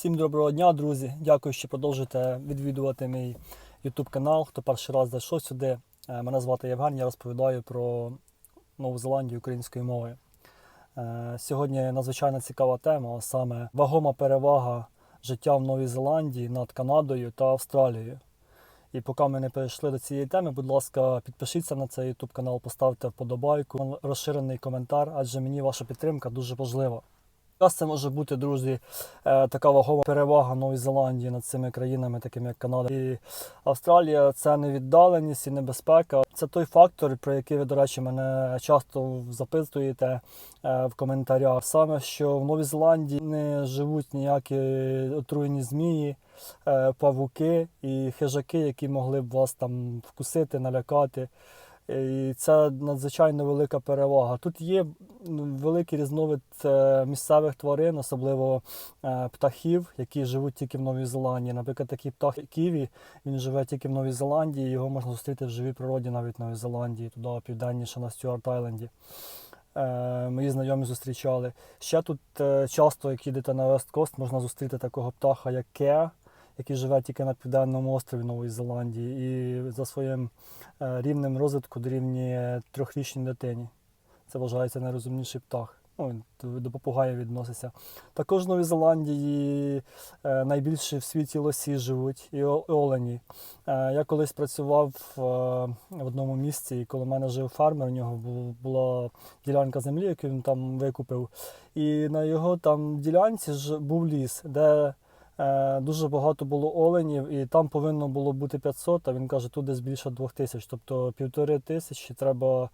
Всім доброго дня, друзі. Дякую, що продовжуєте відвідувати мій YouTube канал. Хто перший раз зайшов сюди. Е, Мене звати Євген, я розповідаю про Нову Зеландію українською мовою. Е, Сьогодні надзвичайно цікава тема, а саме вагома перевага життя в Новій Зеландії над Канадою та Австралією. І поки ми не перейшли до цієї теми, будь ласка, підпишіться на цей YouTube канал, поставте вподобайку, розширений коментар, адже мені ваша підтримка дуже важлива. Якраз це може бути, друзі, е, така вагома перевага Нової Зеландії над цими країнами, такими як Канада і Австралія. Це не віддаленість і небезпека. Це той фактор, про який ви, до речі, мене часто запитуєте е, в коментарях. Саме що в Новій Зеландії не живуть ніякі отруєні змії, е, павуки і хижаки, які могли б вас там вкусити, налякати. І це надзвичайно велика перевага. Тут є великий різновид е, місцевих тварин, особливо е, птахів, які живуть тільки в Новій Зеландії. Наприклад, такий птах Ківі, він живе тільки в Новій Зеландії, його можна зустріти в живій природі навіть в Новій Зеландії, туди південніше на Стюарт Айленді. Е, Мої знайомі зустрічали. Ще тут е, часто, як їдете на Вест Кост, можна зустріти такого птаха, як Кеа, який живе тільки на південному острові Нової Зеландії, і за своїм е, рівнем розвитку дорівнює трьохрічній дитині. Це вважається найрозумніший птах. Ну, до- попугаїв відноситься. Також в Новій Зеландії е, найбільше в світі лосі живуть і олені. Е, я колись працював в одному місці, і коли в мене жив фермер, у нього була ділянка землі, яку він там викупив. І на його там ділянці був ліс, де дуже багато було оленів, і там повинно було бути 500, а він каже, тут десь більше 2000, тобто півтори тисячі треба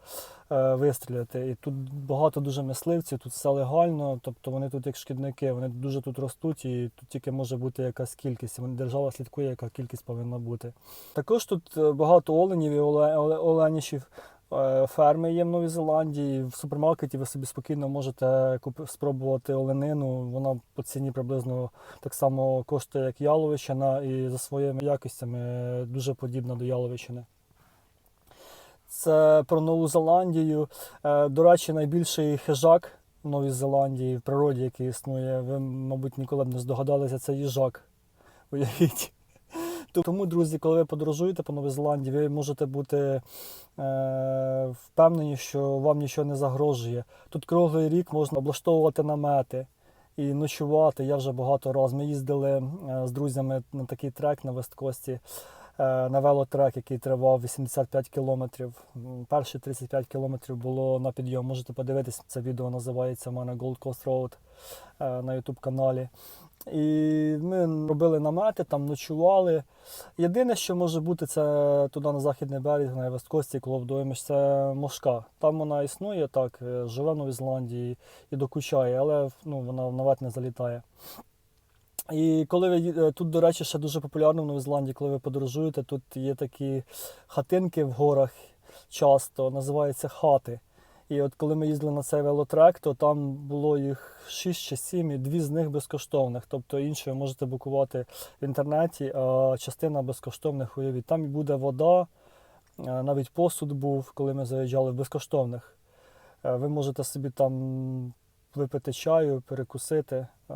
е, вистріляти. І тут багато дуже мисливців, тут все легально, тобто вони тут як шкідники, вони дуже тут ростуть, і тут тільки може бути якась кількість. вони- Держава слідкує, яка кількість повинна бути. Також тут е, багато оленів і оле, оле, оленішів. Е, Ферми є в Новій Зеландії. В супермаркеті ви собі спокійно можете спробувати оленину. Вона по ціні приблизно так само коштує, як яловичина, і за своїми якостями дуже подібна до яловичини. Це про Нову Зеландію. Е, До речі, найбільший хижак в Новій Зеландії в природі, який існує. Ви, мабуть, ніколи б не здогадалися, це їжак. Уявіть. Тому, друзі, коли ви подорожуєте по Новій Зеландії, ви можете бути е, впевнені, що вам нічого не загрожує. Тут круглий рік можна облаштовувати намети і ночувати. Я вже багато разів. Ми їздили е, з друзями на такий трек на Весткості, е, на велотрек, який тривав 85 кілометрів. Перші 35 кілометрів було на підйом. Можете подивитись, це відео називається у мене Gold Coast Road е, на YouTube каналі. І ми робили намети, там ночували. Єдине, що може бути, це туди на західний берег, на Весткості, Коловдоймиш, це мошка. Там вона існує, так, е, живе в Новій Зеландії і докучає, але ну, вона навіть не залітає. І коли ви е, тут, до речі, ще дуже популярно в Новій Зеландії, коли ви подорожуєте, тут є такі хатинки в горах часто, називаються хати. І от коли ми їздили на цей велотрек, то там було їх 6 чи 7, і дві з них безкоштовних. Тобто інші ви можете букувати в інтернеті, а частина безкоштовних уявіть. Там і буде вода, е, навіть посуд був, коли ми заїжджали в безкоштовних. Е, Ви можете собі там випити чаю, перекусити, е,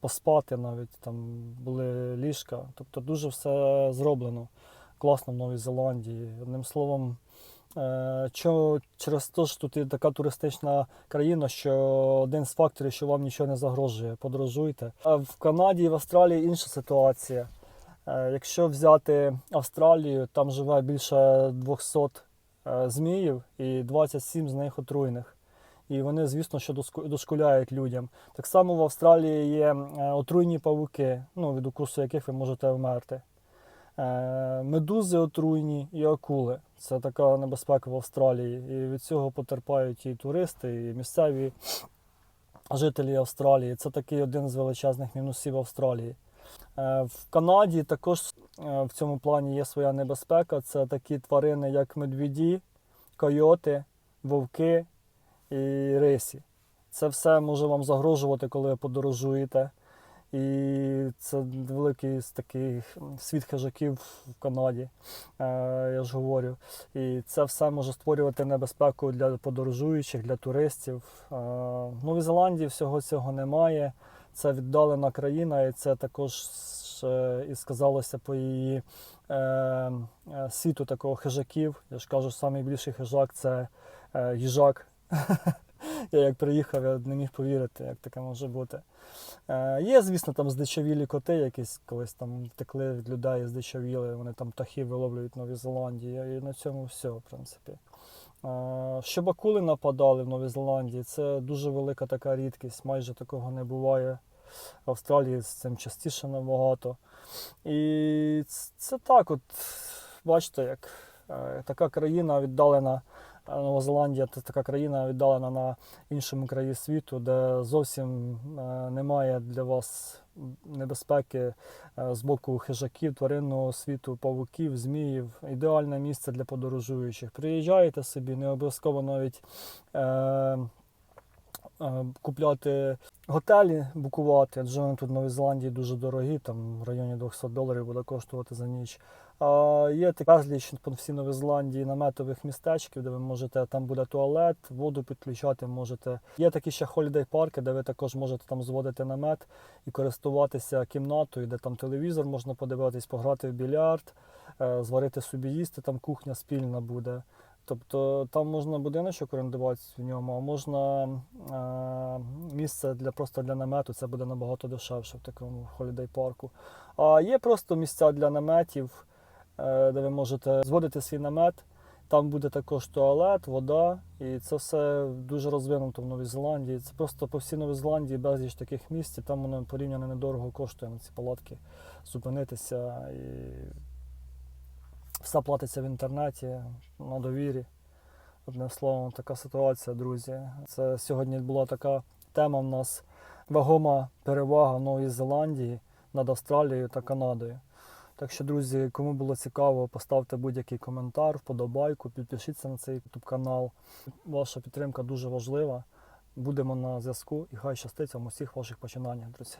поспати навіть, там були ліжка. Тобто дуже все зроблено класно в Новій Зеландії. Одним словом, е, що через те, що тут є така туристична країна, що один з факторів, що вам нічого не загрожує, подорожуйте. А в Канаді і в Австралії інша ситуація. Е, Якщо взяти Австралію, там живе більше 200 е, зміїв і 27 з них отруйних. І вони, звісно, що дошкуляють людям. Так само в Австралії є отруйні павуки, ну, від укусу яких ви можете вмерти. Е, Медузи отруйні і акули. Це така небезпека в Австралії. І від цього потерпають і туристи, і місцеві жителі Австралії. Це такий один з величезних мінусів Австралії. Е, В Канаді також е, в цьому плані є своя небезпека. Це такі тварини, як медведі, койоти, вовки і рисі. Це все може вам загрожувати, коли ви подорожуєте. І це великий з таких світ хижаків в Канаді, е, я ж говорю. І це все може створювати небезпеку для подорожуючих, для туристів. Е, В Новій Зеландії всього цього немає. це віддалена країна, і це також е, і сказалося по її світу такого хижаків. Я ж кажу, найбільший хижак це їжак. Я як приїхав, я не міг повірити, як таке може бути. Е, є, звісно, там здичавілі коти, якісь колись там втекли від людей, здичавіли, вони там птахи виловлюють в Новій Зеландії, і на цьому все, в принципі. Е, Щоб акули нападали в Новій Зеландії, це дуже велика така рідкість, майже такого не буває. В Австралії з цим частіше набагато. І це так, от, бачите, як е, така країна віддалена, Нова Зеландія це така країна віддалена на іншому краї світу, де зовсім е, немає для вас небезпеки е, з боку хижаків, тваринного світу, павуків, зміїв. Ідеальне місце для подорожуючих. Приїжджаєте собі, не обов'язково навіть. Е, е, Купляти готелі, букувати, адже вони тут в Новій Зеландії дуже дорогі, там в районі 200 доларів буде коштувати за ніч. Є безліч по всій Новій Зеландії наметових містечків, де ви можете, там буде туалет, воду підключати можете. Є такі ще холідей парки, де ви також можете там зводити намет і користуватися кімнатою, де там телевізор можна подивитись, пограти в більярд, е, зварити собі їсти, там кухня спільна буде. Тобто там можна будиночок орендуватися в ньому, а можна е, місце для просто для намету, це буде набагато дешевше в такому холідей парку. А є просто місця для наметів, де ви можете зводити свій намет. Там буде також туалет, вода, і це все дуже розвинуто в Новій Зеландії. Це просто по всій Новій Зеландії безліч таких місць, і там воно порівняно недорого коштує на ці палатки зупинитися. І все платиться в інтернеті, на довірі. Одним словом, така ситуація, друзі. Це сьогодні була така тема в нас вагома перевага Нової Зеландії над Австралією та Канадою. Так що, друзі, кому було цікаво, поставте будь-який коментар, вподобайку, підпишіться на цей YouTube канал. Ваша підтримка дуже важлива. Будемо на зв'язку і хай щастить вам усіх ваших починаннях, друзі.